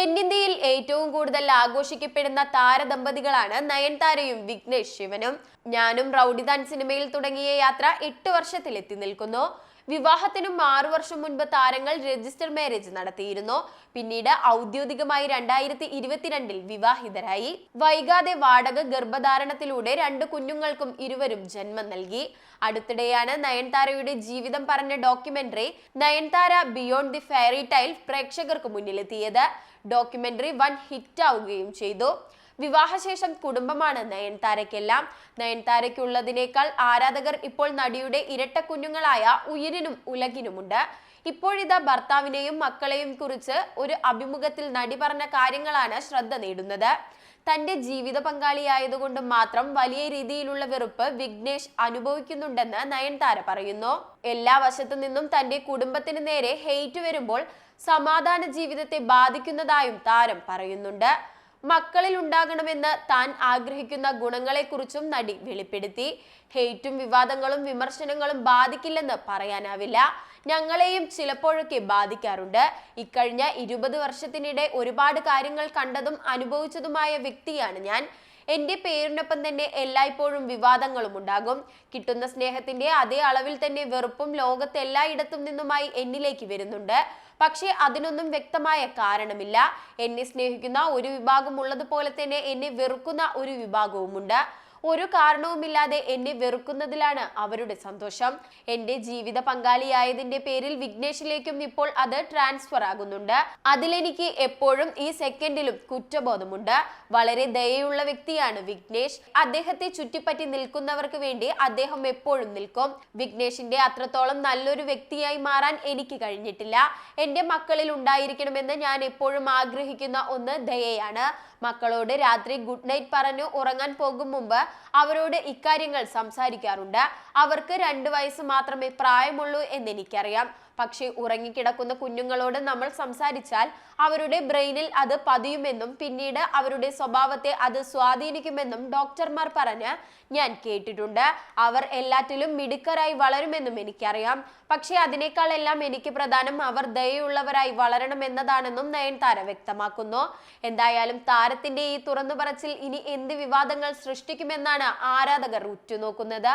തെന്നിന്ത്യയിൽ ഏറ്റവും കൂടുതൽ ആഘോഷിക്കപ്പെടുന്ന താരദമ്പതികളാണ് നയൻതാരയും വിഘ്നേഷ് ശിവനും. ഞാനും റൌഡിദാൻ സിനിമയിൽ തുടങ്ങിയ യാത്ര എട്ട് വർഷത്തിൽ എത്തി നിൽക്കുന്നു. വിവാഹത്തിനും ആറു വർഷം മുൻപ് താരങ്ങൾ രജിസ്റ്റർ മാരേജ് നടത്തിയിരുന്നു. പിന്നീട് ഔദ്യോഗികമായി രണ്ടായിരത്തി ഇരുപത്തിരണ്ടിൽ വിവാഹിതരായി. വൈകാതെ വാടക ഗർഭധാരണത്തിലൂടെ രണ്ട് കുഞ്ഞുങ്ങൾക്കും ഇരുവരും ജന്മം നൽകി. അടുത്തിടെയാണ് നയൻതാരയുടെ ജീവിതം പറഞ്ഞ documentary Nayanthara beyond the fairy tale പ്രേക്ഷകർക്ക് മുന്നിലെത്തിയത്. ഡോക്യുമെന്ററി വൺ ഹിറ്റ് ആവുകയും ചെയ്തു. വിവാഹശേഷം കുടുംബമാണ് നയൻതാരയ്ക്കെല്ലാം. നയൻതാരയ്ക്കുള്ളതിനേക്കാൾ ആരാധകർ ഇപ്പോൾ നടിയുടെ ഇരട്ട കുഞ്ഞുങ്ങളായ ഉയിരിനും ഉലകിനുമുണ്ട്. ഇപ്പോഴിതാ ഭർത്താവിനെയും മക്കളെയും കുറിച്ച് ഒരു അഭിമുഖത്തിൽ നടി പറഞ്ഞ കാര്യങ്ങളാണ് ശ്രദ്ധ നേടുന്നത്. തന്റെ ജീവിത പങ്കാളിയായതുകൊണ്ട് മാത്രം വലിയ രീതിയിലുള്ള വെറുപ്പ് വിഘ്നേഷ് അനുഭവിക്കുന്നുണ്ടെന്ന് നയൻതാര പറയുന്നു. എല്ലാ വശത്തു നിന്നും തന്റെ കുടുംബത്തിന് നേരെ ഹെയ്റ്റ് വരുമ്പോൾ സമാധാന ജീവിതത്തെ ബാധിക്കുന്നതായും താരം പറയുന്നുണ്ട്. മക്കളിൽ ഉണ്ടാകണമെന്ന് താൻ ആഗ്രഹിക്കുന്ന ഗുണങ്ങളെക്കുറിച്ചും നടി വെളിപ്പെടുത്തി. ഹെയ്റ്റും വിവാദങ്ങളും വിമർശനങ്ങളും ബാധിക്കില്ലെന്ന് പറയാനാവില്ല. ഞങ്ങളെയും ചിലപ്പോഴൊക്കെ ബാധിക്കാറുണ്ട്. ഇക്കഴിഞ്ഞ ഇരുപത് വർഷത്തിനിടെ ഒരുപാട് കാര്യങ്ങൾ കണ്ടതും അനുഭവിച്ചതുമായ വ്യക്തിയാണ് ഞാൻ. എന്റെ പേരിനൊപ്പം തന്നെ എല്ലായ്പ്പോഴും വിവാദങ്ങളും ഉണ്ടാകും. കിട്ടുന്ന സ്നേഹത്തിന്റെ അതേ അളവിൽ തന്നെ വെറുപ്പും ലോകത്ത് എല്ലായിടത്തും നിന്നുമായി എന്നിലേക്ക് വരുന്നുണ്ട്. പക്ഷേ അതിനൊന്നും വ്യക്തമായ കാരണമില്ല. എന്നെ സ്നേഹിക്കുന്ന ഒരു വിഭാഗം ഉള്ളതുപോലെ തന്നെ എന്നെ വെറുക്കുന്ന ഒരു വിഭാഗവുമുണ്ട്. ഒരു കാരണവുമില്ലാതെ എന്നെ വെറുക്കുന്നതിലാണ് അവരുടെ സന്തോഷം. എന്റെ ജീവിത പങ്കാളിയായതിന്റെ പേരിൽ വിഘ്നേഷിലേക്കും ഇപ്പോൾ അത് ട്രാൻസ്ഫർ ആകുന്നുണ്ട്. അതിലെനിക്ക് എപ്പോഴും ഈ സെക്കൻഡിലും കുറ്റബോധമുണ്ട്. വളരെ ദയയുള്ള വ്യക്തിയാണ് വിഘ്നേഷ്. അദ്ദേഹത്തെ ചുറ്റിപ്പറ്റി നിൽക്കുന്നവർക്ക് വേണ്ടി അദ്ദേഹം എപ്പോഴും നിൽക്കും. വിഘ്നേഷിന്റെ അത്രത്തോളം നല്ലൊരു വ്യക്തിയായി മാറാൻ എനിക്ക് കഴിഞ്ഞിട്ടില്ല. എന്റെ മക്കളിൽ ഉണ്ടായിരിക്കണമെന്ന് ഞാൻ എപ്പോഴും ആഗ്രഹിക്കുന്ന ഒന്ന് ദയയാണ്. മക്കളോട് രാത്രി ഗുഡ് നൈറ്റ് പറഞ്ഞു ഉറങ്ങാൻ പോകും മുമ്പ് അവരോട് ഇക്കാര്യങ്ങൾ സംസാരിക്കാറുണ്ട്. അവർക്ക് രണ്ട് വയസ്സ് മാത്രമേ പ്രായമുള്ളൂ എന്ന് എനിക്കറിയാം പക്ഷേ ഉറങ്ങിക്കിടക്കുന്ന കുഞ്ഞുങ്ങളോട് നമ്മൾ സംസാരിച്ചാൽ അവരുടെ ബ്രെയിനിൽ അത് പതിയുമെന്നും പിന്നീട് അവരുടെ സ്വഭാവത്തെ അത് സ്വാധീനിക്കുമെന്നും ഡോക്ടർമാർ പറഞ്ഞ് ഞാൻ കേട്ടിട്ടുണ്ട്. അവർ എല്ലാറ്റിലും മിടുക്കരായി വളരുമെന്നും എനിക്കറിയാം. പക്ഷേ അതിനേക്കാൾ എല്ലാം എനിക്ക് പ്രധാനം അവർ ദയുള്ളവരായി വളരണം എന്നതാണെന്നും നയൻതാര വ്യക്തമാക്കുന്നു. എന്തായാലും താരത്തിന്റെ ഈ തുറന്നു പറച്ചിൽ ഇനി എന്ത് വിവാദങ്ങൾ സൃഷ്ടിക്കുമെന്നാണ് ആരാധകർ ഉറ്റുനോക്കുന്നത്?